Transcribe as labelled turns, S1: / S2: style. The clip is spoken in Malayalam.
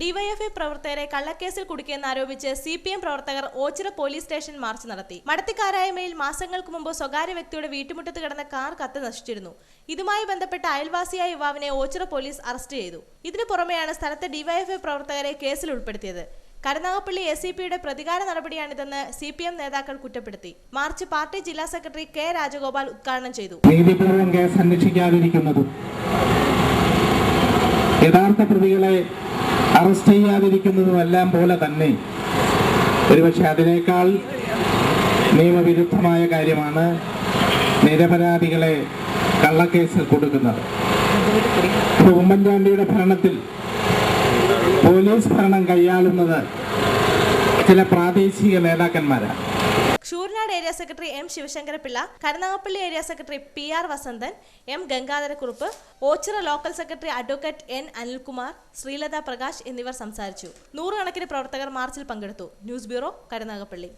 S1: ഡിവൈഎഫ്ഐ പ്രവർത്തകരെ കള്ളക്കേസിൽ കുടുക്കിയെന്നാരോപിച്ച് സി പി എം പ്രവർത്തകർ ഓച്ചിറ പോലീസ് സ്റ്റേഷൻ മാർച്ച് നടത്തി. മടത്തിക്കാരായ്മയിൽ മാസങ്ങൾക്ക് മുമ്പ് സ്വകാര്യ വ്യക്തിയുടെ വീട്ടുമുറ്റത്ത് കിടന്ന കാർ കത്ത് നശിച്ചിരുന്നു. ഇതുമായി ബന്ധപ്പെട്ട അയൽവാസിയായ യുവാവിനെ ഓച്ചിറ പോലീസ് അറസ്റ്റ് ചെയ്തു. ഇതിനു പുറമെയാണ് സ്ഥലത്തെ ഡിവൈഎഫ്ഐ പ്രവർത്തകരെ കേസിൽ ഉൾപ്പെടുത്തിയത്. കരുനാഗപ്പള്ളി എസ് സി പിയുടെ പ്രതികാര നടപടിയാണിതെന്ന് സി പി എം നേതാക്കൾ കുറ്റപ്പെടുത്തി. മാർച്ച് പാർട്ടി ജില്ലാ സെക്രട്ടറി കെ രാജഗോപാൽ ഉദ്ഘാടനം ചെയ്തു.
S2: യഥാർത്ഥ പ്രതികളെ അറസ്റ്റ് ചെയ്യാതിരിക്കുന്നതുമെല്ലാം പോലെ തന്നെ ഒരുപക്ഷെ അതിനേക്കാൾ നിയമവിരുദ്ധമായ കാര്യമാണ് നിരപരാധികളെ കള്ളക്കേസിൽ കൊടുക്കുന്നത്. ഉമ്മൻചാണ്ടിയുടെ ഭരണത്തിൽ പോലീസ് ഭരണം കൈയാളുന്നത് ചില പ്രാദേശിക നേതാക്കന്മാരാണ്.
S1: Shoornad area secretary M Sivasankarapillai Karunagappally area secretary P R Vasanthan M Gangadharakurup Ochira local secretary advocate N Anilkumar Sreelatha Prakash എന്നിവർ സംസാരിച്ചു. നൂറുകണക്കിന് പ്രവർത്തകർ മാർച്ചിൽ പങ്കെടുത്തു. News bureau Karunagappally.